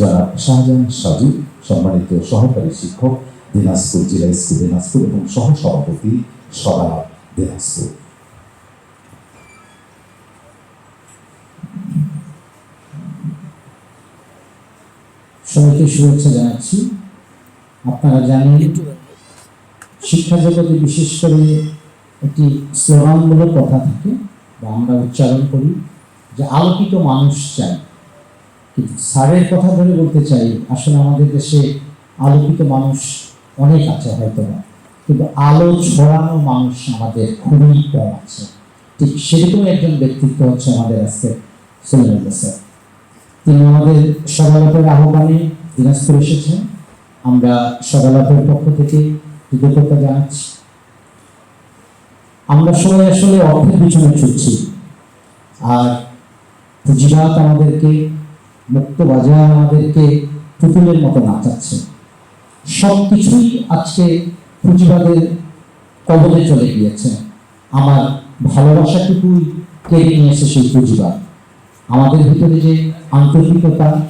যারা শাহজাহান সাজু, সম্মানিত সহকারী শিক্ষক দিনাজপুর জেলা স্কুল, দিনাজপুর এবং সহ সভাপতি সদা দিনাজপুর। সবাইকে শুভেচ্ছা জানাচ্ছি। আপনারা জানেন, শিক্ষা জগতে বিশেষ করে একটি স্লোগানমূলক কথা থাকে বা আমরা উচ্চারণ করি যে, আলোকিত মানুষ চাই। স্যারের কথা ধরে বলতে চাই, আসলে আমাদের দেশে আলোকিত মানুষ অনেক আছে হয়তো না কিন্তু আলো ছড়ানো মানুষ আমাদের খুবই কম আছে। ঠিক সেরকম একজন ব্যক্তিত্ব হচ্ছে আমাদের আজকে সুলেমান স্যার। তিনি আমাদের সদালতের আহ্বানে দিনাজপুর এসেছেন। আমরা সদালতের পক্ষ থেকে কৃতজ্ঞতা জানাচ্ছি। আমরা সবাই আসলে অর্থের পিছনে ছুটছি। আর পুঁজিবাদ আমাদেরকে মুক্ত বাজার আমাদেরকে পুতুলের মতো নাচাচ্ছে। সব কিছুই আজকে পুঁজিবাদের কবলে চলে গিয়েছে। আমার ভালোবাসাটুকুই কেড়ে নিয়েছে সেই পুঁজিবাদ। আমাদের ভিতরে যে আন্তরিকতা,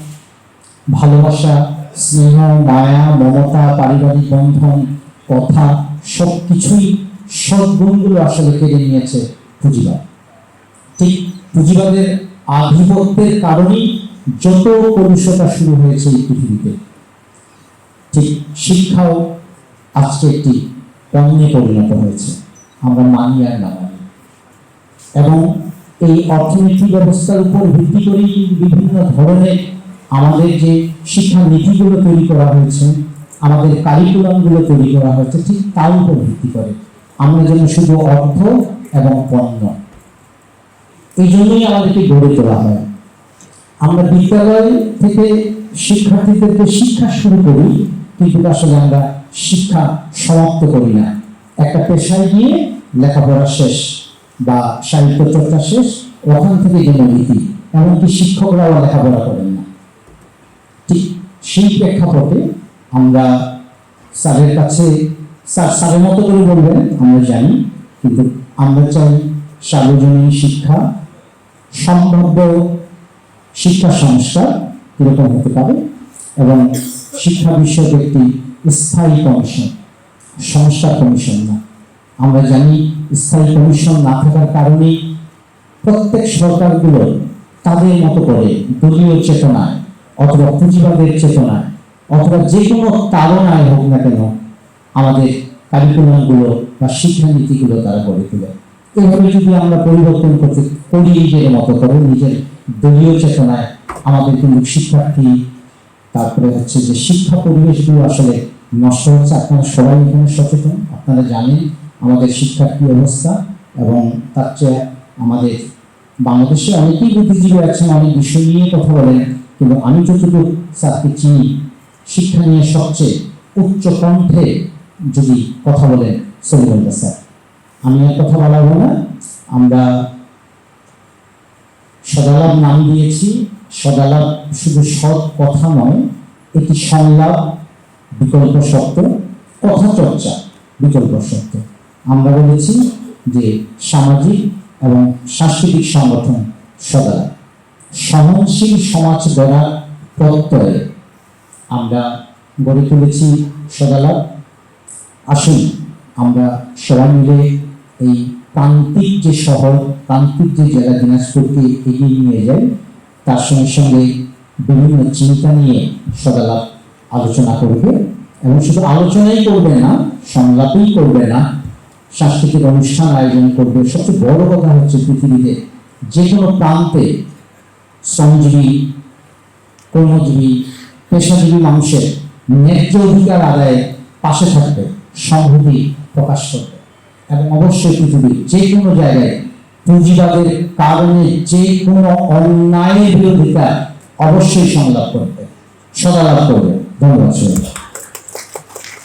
ভালোবাসা, স্নেহ, মায়া, মমতা, পারিবারিক বন্ধন, কথা সব কিছুই সদ্গুণগুলো আসলে কেড়ে নিয়েছে পুঁজিবাদ। ঠিক পুঁজিবাদের আধিপত্যের কারণেই যত কলুষতা শুরু হয়েছে এই পৃথিবীতে, ঠিক শিক্ষাও আজকে একটি পণ্যে পরিণত হয়েছে। আমরা মানি আর না মানি। এবং এই অর্থনৈতিক ব্যবস্থার উপর ভিত্তি কিন্তু বিভিন্ন ধরনের আমাদের যে শিক্ষা নীতিগুলো তৈরি করা হয়েছে, আমাদের কারিকুলামগুলো তৈরি করা হয়েছে, ঠিক তার উপর ভিত্তি করে আমরা যেন শুধু অর্থ এবং পণ্য, এই জন্যই আমাদেরকে গড়ে তোলা হয়। আমরা বিদ্যালয় থেকে শিক্ষার্থীদেরকে শিক্ষা শুরু করি, কিন্তু আসলে আমরা শিক্ষা সমাপ্ত করি না। একটা পেশায় গিয়ে লেখাপড়া শেষ বা সাহিত্য চর্চা শেষ, ওখান থেকে জননীতি এমনকি শিক্ষকরাও লেখাপড়া করেন না। ঠিক সেই প্রেক্ষাপটে আমরা স্যারের কাছে, স্যার স্যারের মতো করে বলবেন, আমরা জানি, কিন্তু আমরা চাই সার্বজনীন শিক্ষা সম্ভাব্য শিক্ষা সংস্কার এরকম হতে পারে এবং শিক্ষা বিষয়ক একটি স্থায়ী কমিশন সংস্কার কমিশন না। আমরা জানি স্থায়ী কমিশন না থাকার কারণেই প্রত্যেক সরকারগুলো তাদের মতো করে দলীয় চেতনায় অথবা পুঁজিবাদের চেতনায় অথবা যে কোনো তাড়নায় হোক না কেন আমাদের কারিকুলামগুলো বা শিক্ষানীতিগুলো তারা গড়ে তোলে। এভাবে যদি আমরা পরিবর্তন করতে করি নিজের মতো করে নিজের দলীয় চেতনায় আমাদের কিন্তু শিক্ষার্থী, তারপরে হচ্ছে যে শিক্ষা পরিবেশগুলো আসলে নষ্ট হচ্ছে আপনারা সবাই এখানে সচেতন, আপনারা জানেন আমাদের শিক্ষার কি অবস্থা এবং তার চেয়ে আমাদের বাংলাদেশে অনেকেই বুদ্ধিজীবী আছেন, অনেক বিষয় নিয়ে কথা বলেন, কিন্তু আমি যতটুকু স্যারকে চিনি, শিক্ষা নিয়ে সবচেয়ে উচ্চ কণ্ঠে যদি কথা বলেন সলিমুল্লাহ স্যার। আমি আর কথা বলাবো না, আমরা সদালাপ নাম দিয়েছি। সদালাপ শুধু সৎ কথা নয়, এটি সংলাপ, বিকল্প শব্দ কথা চর্চা বিকল্প শব্দ আমরা বলেছি যে সামাজিক এবং সাংস্কৃতিক সংগঠন সদালাপ। সহনশীল সমাজ গড়ার প্রত্যয়ে। আমরা গড়ে তুলেছি সদালাপ। আসুন আমরা সবাই মিলে এই প্রান্তিক যে শহর, প্রান্তিক যে জেলা দিনাজপুরকে এগিয়ে নিয়ে যায়, তার সঙ্গে সঙ্গে বিভিন্ন চিন্তা নিয়ে সদালাপ আলোচনা করবে। এবং শুধু আলোচনাই করবে না, সংলাপই করবে না, সাংস্কৃতিক অনুষ্ঠান আয়োজন করবে। সবচেয়ে বড় কথা হচ্ছে পৃথিবীতে যে কোনো প্রান্তে শ্রমজীবী, কর্মজীবী, পেশাজীবী মানুষের ন্যায্য অধিকার আদায়ে পাশে থাকবে সংহতি প্রকাশ করবে। এবং অবশ্যই পৃথিবীর যে কোনো জায়গায় পুঁজিবাদের কারণে যে কোনো অন্যায়ের বিরোধিতা অবশ্যই সংলাপ করবে সদালাপ করবে ধন্যবাদ।